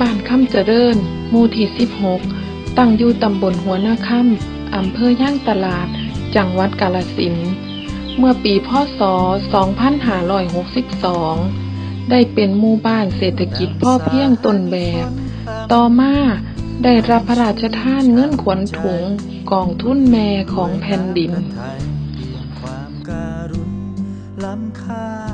บ้านค่ำเจริญหมู่ที่ 16 ตั้งอยู่ตำบลหัวหน้าค่ำอำเภอย่างตลาด จังหวัดกาฬสิน เมื่อปีพศ 2562 ได้เป็นหมู่บ้านเศรษฐกิจพ่อเพียงต้นแบบ ต่อมาได้รับพระราชทานเงินขวัญถุงกองทุนแม่ของแผ่นดินความการุณล้ำค่า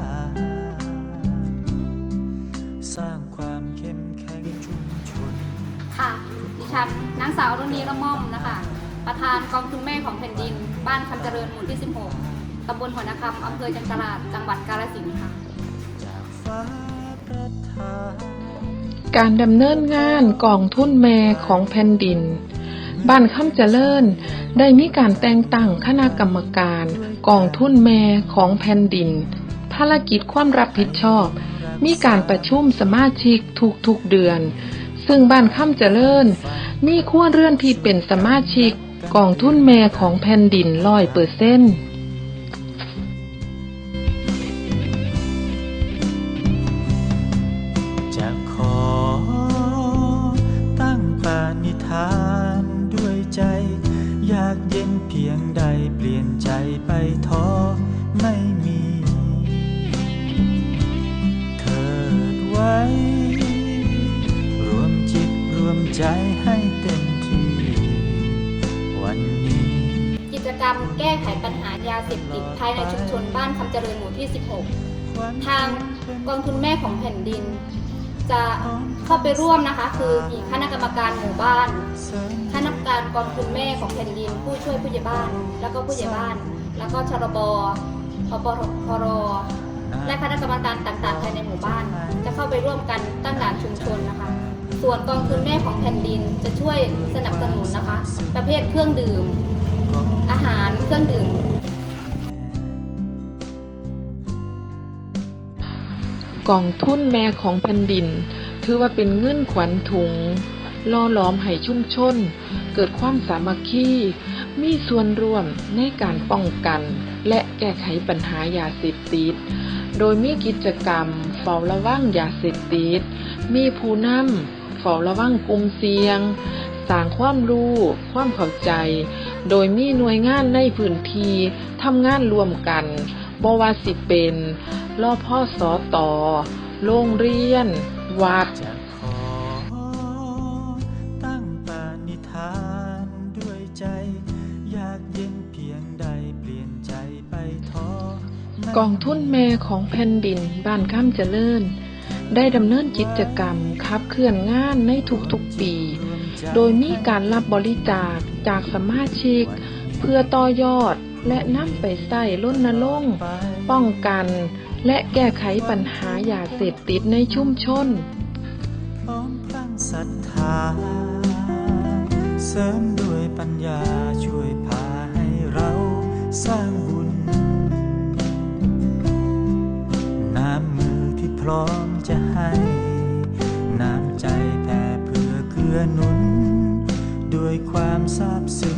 ค่ะ ดิฉันนางสาวรุ่นีละม่อมนะคะ ประธานกองทุนแม่ของแผ่นดิน บ้านคำเจริญหมู่ที่ 16 ตำบลหัวนาคำอำเภอจังตลาด จังหวัดกาฬสินธุ์ค่ะจากฟ้าประทานการดำเนินงานกองทุนแม่ของแผ่นดิน บ้านค่ำเจริญได้มีการแต่งตั้งคณะกรรมการกองทุนแม่ของแผ่นดิน ภารกิจความรับผิดชอบ มีการประชุมสมาชิกทุกๆเดือน ซึ่งบ้านค่ำเจริญ มีครัวเรื่อนที่เป็นสมาชิกกองทุนแม่ของแผ่นดินร้อยเปอร์เซ็นต์จะขอตั้งปานิธานด้วยใจ อยากเย็นเพียงใดเปลี่ยนใจไปท้อไม่มี ใจให้เต็มที่ วันนี้ กิจกรรมแก้ไขปัญหายาเสพติดภายในชุมชนบ้านคำเจริญหมู่ที่ 16 ทางกองทุนแม่ของแผ่นดิน จะเข้าไปร่วมนะคะ คือมีคณะกรรมการหมู่บ้านคณะกรรมการกองทุนแม่ของแผ่นดิน ผู้ช่วยผู้ใหญ่บ้าน แล้วก็ผู้ใหญ่บ้าน แล้วก็ชรบอปพรและคณะกรรมการต่างๆภายในหมู่บ้าน จะเข้าไปร่วมกันตั้งด่านชุมชนนะคะ ส่วนกองทุนแม่ของแผ่นดินจะช่วยสนับสนุนนะคะ ประเภทเครื่องดื่ม อาหารเครื่องดื่ม กองทุนแม่ของแผ่นดิน ถือว่าเป็นเงื่อนขวัญถุงล่อหลอมให้ชุ่มชน เกิดความสามัคคีมีส่วนร่วมในการป้องกัน และแก้ไขปัญหายาเสพติด โดยมีกิจกรรมเฝ้าระวังยาเสพติด มีผู้นำ เฝ้าระวังกลุ่มเสี่ยงสร้างความรู้ ความเข้าใจ โดยมีหน่วยงานในพื้นที่ทำงานร่วมกันบ่ว่าสิเป็นรอพ่อสอตอโรงเรียน วัดจะขอตั้งปานิธานด้วยใจ อยากเย็นเพียงใดเปลี่ยนใจไปท้อไม่กองทุนแม่ของแผ่นดินบ้านข้ามเจริญ ได้ดำเนินกิจกรรมขับเคลื่อนงานในทุกๆปี โดยมีการรับบริจาคจากสมาชิก เพื่อต่อยอดและนำไปใส่รณรงป้องกัน และแก้ไขปัญหายาเสพติดในชุมชนพร้อมตั้งศรัทธา เสริมด้วยปัญญาช่วยพาให้เราสร้างบุญ น้ำมือที่พร้อม คว